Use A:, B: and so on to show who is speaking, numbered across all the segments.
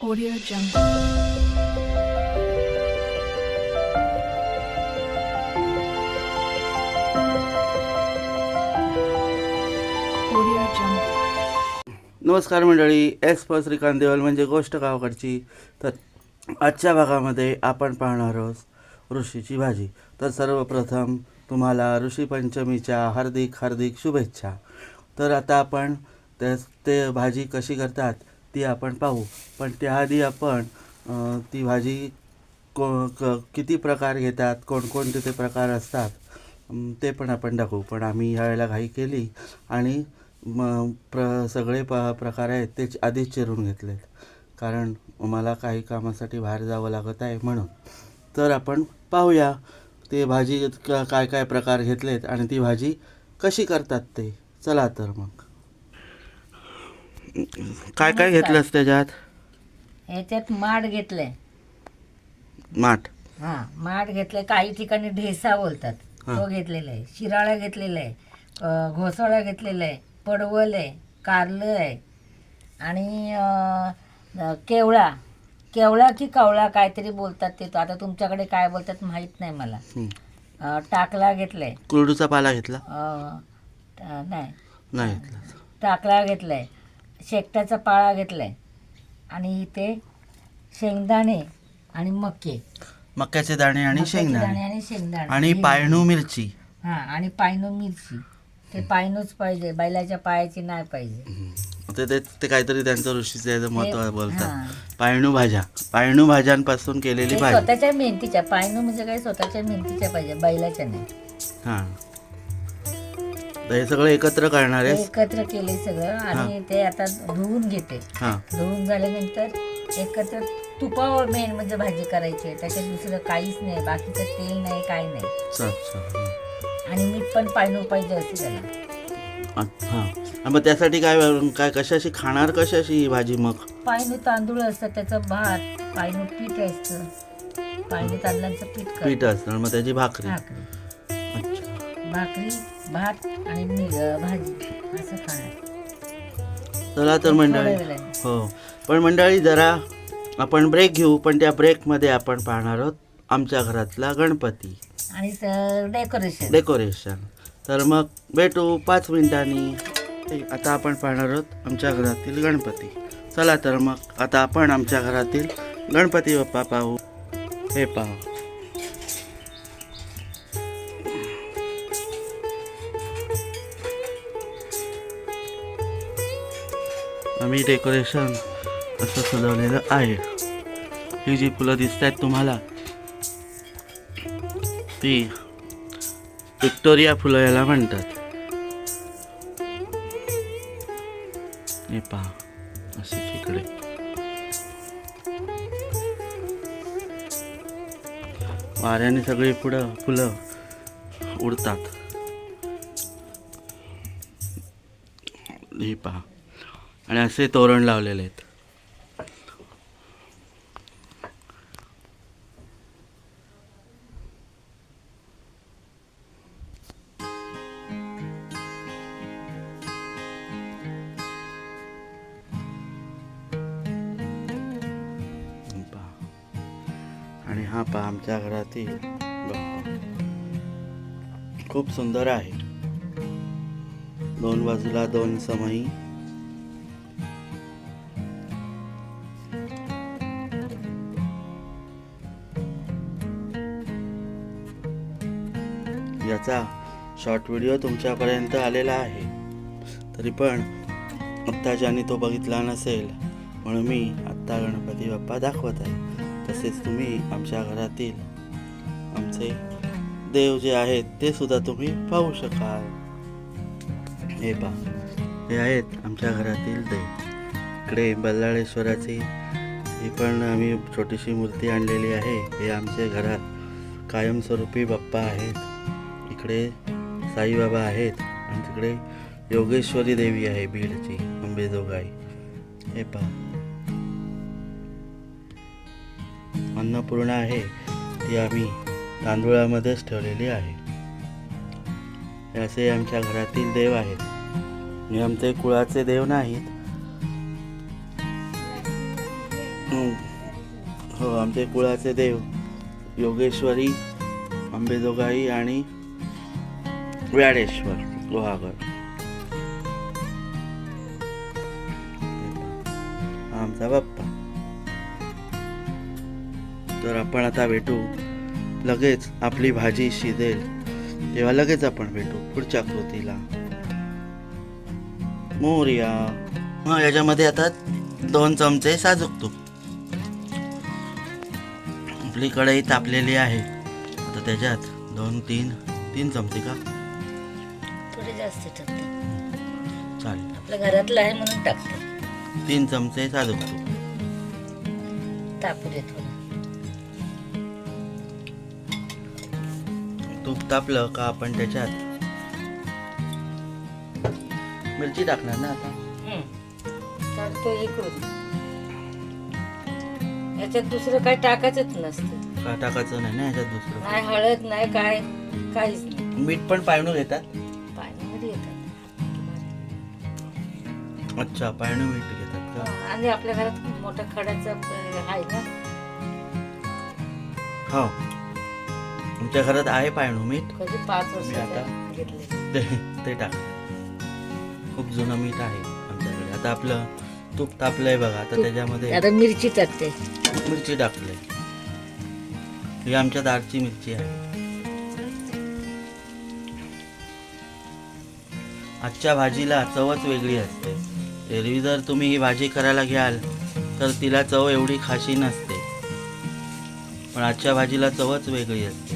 A: Audio Jungle. Audio Jungle.
B: नमस्कार मंडळी S Shrikant Deval म्हणजे गोष्ट गावाकडची तर आजच्या भागामध्ये आपण पाहणार आहोत ऋषीची भाजी तर सर्वप्रथम तुम्हाला ऋषी पंचमीच्या हार्दिक हार्दिक शुभेच्छा तर आता आपण ते ते भाजी कशी करतात ती आपण पाहू. पण त्याआधी आपण ती भाजी को क किती प्रकार घेतात कोणकोणते ते प्रकार असतात ते पण आपण दाखवू. पण आम्ही ह्यावेळेला घाई केली आणि म प्र सगळे प प्रकार आहेत ते आधीच चिरून घेतलेत. कारण मला काही कामासाठी बाहेर जावं लागत आहे म्हणून. तर आपण पाहूया ते भाजी काय काय प्रकार घेतलेत आणि ती भाजी कशी करतात ते. चला तर मग. काय काय घेतलंस त्याच्यात?
C: ह्याच्यात माठ घेतलंय.
B: माठ.
C: हा माठ घेतलंय. काही ठिकाणी ढेसा बोलतात. तो घेतलेला आहे. शिराळा घेतलेला आहे. घोसाळा घेतलेला आहे. पडवल आहे. कारलं आहे. आणि केवळा. केवळा की कवळा काहीतरी बोलतात ते. तो आता तुमच्याकडे काय बोलतात माहीत नाही मला. टाकला घेतलाय.
B: कुरडूचा पाला घेतला?
C: नाही. टाकला घेतलाय. शेकटाचा पाळा घेतलाय. आणि इथे शेंगदाणे आणि मके.
B: मक्याचे दाणे आणि
C: मक्याचे दाणे
B: शेंगदाणे
C: आणि शेंगदाणे.
B: आणि पायणू मिरची.
C: हा आणि पायनो मिरची. ते पायनोच पाहिजे बैलाच्या पायाची नाही पाहिजे.
B: ते ते ते काहीतरी त्यांचं ऋषीचं महत्त्व
C: हा.
B: बोलतात. पायणू भाज्या. पायणू भाज्यांपासून केलेली
C: ते
B: भाजी.
C: स्वतःच्या मेहनतीच्या पायनो म्हणजे काय? स्वतःच्या मेहनतीच्या पाहिजे बैलाच्या नाही.
B: हां. तर हे सगळं एकत्र करणार
C: ते
B: आहेस?
C: एकत्र केले सगळं आणि ते आता धुवून घेते.
B: हां.
C: धुवून झाल्यानंतर एकत्र तुपावर मेन म्हणजे भाजी करायची आहे. त्याच्यात दुसरं काहीच नाही. बाकीचं तेल नाही काही नाही. आणि मीठ पण पायनो पाहिजे असते त्याला.
B: हां आणि मग त्यासाठी काय काय कशाशी खाणार कशाशी ही भाजी मग?
C: पायनो तांदूळ असतं त्याचं भात पायनो पीठ असतं. पायनो तांदळाचं पीठ कर
B: पीठ असतं. आणि मग त्याची भाकरी.
C: भाकरी.
B: अच्छा.
C: भाकरी भात आणि मी भाजी असं खाणार
B: चला तर मंडळी. हो. पण मंडळी जरा आपण ब्रेक घेऊ पण त्या ब्रेकमध्ये आपण पाहणार आहोत आमच्या घरातला गणपती.
C: आणि डेकोरेशन
B: डेकोरेशन तर मग भेटू पाच मिनिटांनी. आता आपण पाहणार आहोत आमच्या घरातील गणपती. चला तर मग आता आपण आमच्या घरातील गणपती बाप्पा पाहू. हे पाहू. आम्ही डेकोरेशन असं सजवलेलं आहे. ही जी फुलं दिसत आहेत तुम्हाला ती विक्टोरिया फुलं याला म्हणतात. हे पहा अशी इकडे वाऱ्याने सगळी पुढं फुलं उडतात. हे पहा. आणि असे तोरण लावलेले आहेत. आणि हा पहा आमच्या घरातील खूप सुंदर आहे. दोन बाजूला दोन समयी त्याचा शॉर्ट व्हिडिओ तुमच्यापर्यंत आलेला आहे. तरी पण आत्ता ज्याने तो बघितला नसेल म्हणून मी आत्ता गणपती बाप्पा दाखवत आहे. तसेच तुम्ही आमच्या घरातील आमचे देव जे आहेत ते सुद्धा तुम्ही पाहू शकाल. हे पहा हे आहेत आमच्या घरातील देव. इकडे बल्लाळेश्वराची ही पण आम्ही छोटीशी मूर्ती आणलेली आहे. हे आमचे घरात कायमस्वरूपी बाप्पा आहेत. इकडे साईबाबा आहेत आणि तिकडे योगेश्वरी देवी आहे बीडची अंबेजोगाई हे पहा. अन्नपूर्णा आहे ती आम्ही तांदुळामध्येच ठेवलेली आहे. हे असे आमच्या घरातील देव आहेत. हे आमचे कुळाचे देव नाहीत. हो आमचे कुळाचे देव योगेश्वरी अंबेजोगाई आणि व्याडेश्वर लोहागड आमचा बाप्पा. तर आपण आता भेटू. लगेच आपली भाजी शिजेल तेव्हा लगेच आपण भेटू पुढच्या कृतीला. मोर्या. हा याच्यामध्ये आता दोन चमचे साजूक तूप आपली कढई तापलेली आहे. आता त्याच्यात दोन तीन तीन चमचे का?
C: जास्त टाकते
B: चालेल.
C: आपल्या घरातलं आहे म्हणून टाकते.
B: तीन चमचे साजूक तूप
C: तापू दे थोडं.
B: तूप तापलं का आपण त्याच्यात? मिरची टाकणार ना आता?
C: टाकतो इकडून. याच्यात दुसरं काही टाकायचंच नसतं.
B: का टाकायचं नाही ना याच्यात दुसरं?
C: नाही हळद नाही काय काहीच नाही.
B: मीठ पण पायणू घेतात? अच्छा पायणू मीठ घेतात का?
C: आणि आपल्या घरात खूप मोठा खडाचा अं, आहे ना?
B: हो. तुमच्या घरात आहे पायणू मीठ?
C: कधी पाच
B: मी
C: वर्षाचा
B: आता-
C: घेतले
B: ते ते टाक. खूप जुनं मीठ आहे आमच्याकडे आता आपलं तूप तापलंय बघा आता
C: तूप-
B: त्याच्यामध्ये
C: आता मिरची टाकते.
B: मिरची टाकले ही आमच्या दारची मिरची आहे. आजच्या भाजीला चवच वेगळी असते. एरवी जर तुम्ही ही भाजी करायला घ्याल तर तिला चव एवढी खाशी नसते. पण आजच्या भाजीला चवच वेगळी असते.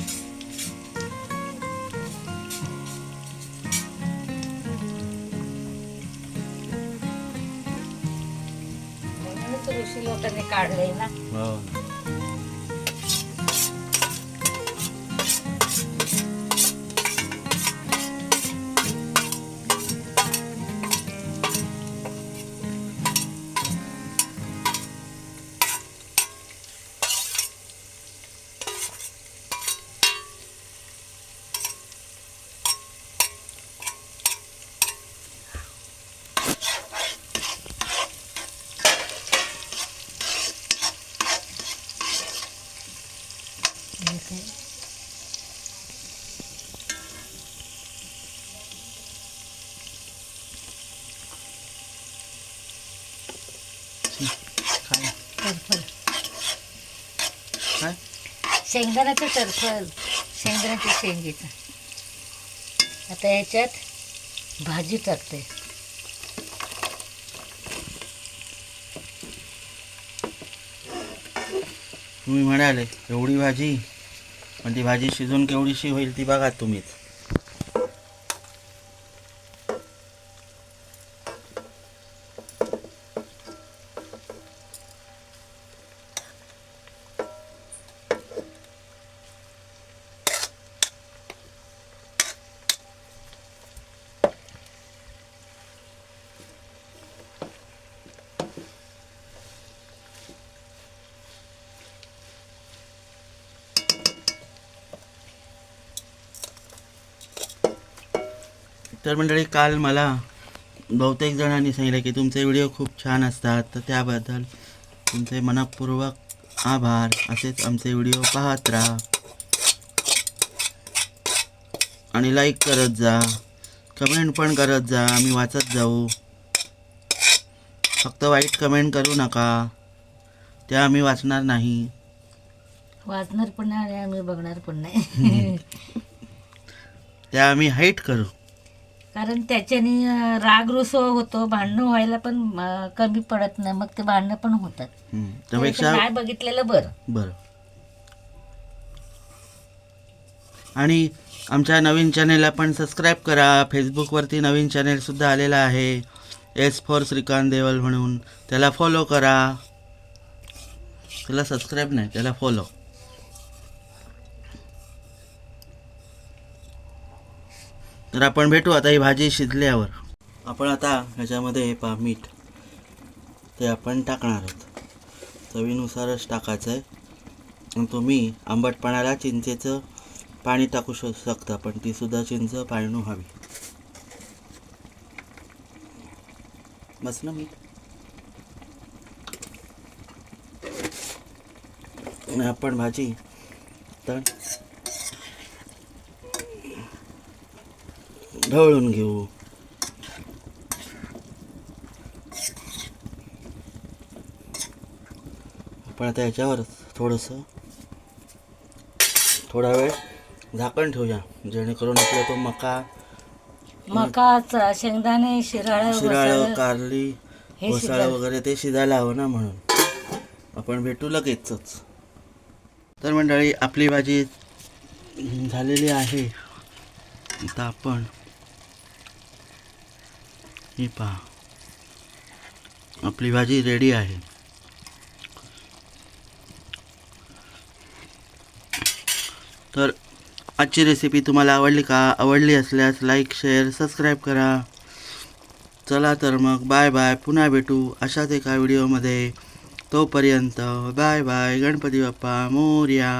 C: टरफल
B: काय?
C: शेंगदाण्याचं टरफल शेंगदाण्याच्या शेंगीचं. आता याच्यात भाजी टाकते
B: तुम्ही म्हणाले एवढी भाजी पण ती भाजी शिजून केवढीशी होईल ती बघा तुम्हीच. तर मंडळी काल मला बहुतेक जणांनी सांगितलं की तुमचे व्हिडिओ खूप छान असतात. तर त्याबद्दल तुमचे मनपूर्वक आभार. असेच आमचे व्हिडिओ पाहत राहा. आणि लाईक करत जा. कमेंट पण करत जा. आम्ही वाचत जाऊ. फक्त वाईट कमेंट करू नका. त्या आम्ही वाचणार नाही.
C: वाजणार पण नाही आणि आम्ही बघणार पण नाही.
B: त्या आम्ही हाईट करू.
C: कारण त्याच्याने राग रुसवा होतो भांडणं व्हायला पण कमी पडत नाही मग ते भांडणं पण होतात. त्यापेक्षा नाही बघितलेलं बरं.
B: बरं. आणि आमच्या नवीन चॅनेलला पण सबस्क्राईब करा. फेसबुकवरती नवीन चॅनेलसुद्धा आलेला आहे. एस फॉर श्रीकांत देवल म्हणून. त्याला फॉलो करा. त्याला सबस्क्राईब नाही त्याला फॉलो तर आपण भेटू आता ही भाजी शिजल्यावर. आपण आता ह्याच्यामध्ये हे मीठ. ते आपण टाकणार आहोत. चवीनुसारच टाकायचं आहे. आणि तुम्ही आंबटपणाला चिंचेचं पाणी टाकू श शकता पण तीसुद्धा चिंच पाळणू हवी बस ना मीठ. आपण भाजी तर ढवळून घेऊ. आपण आता याच्यावर थोडंसं थोडा वेळ झाकण ठेवूया. जेणेकरून आपला तो मका
C: मका शेंगदाणे शिराळ
B: शिराळं कारली घोसाळं. वगैरे ते शिजायला हवं ना म्हणून. आपण भेटू लगेचच. तर मंडळी आपली भाजी झालेली आहे. आता आपण ही पहा. आपली भाजी रेडी आहे. तर आजची रेसिपी तुम्हाला आवडली का? आवडली असल्यास लाईक शेअर सबस्क्राईब करा. चला तर मग बाय बाय पुन्हा भेटू अशाच एका व्हिडिओमध्ये तोपर्यंत बाय बाय गणपती बाप्पा मोर्या.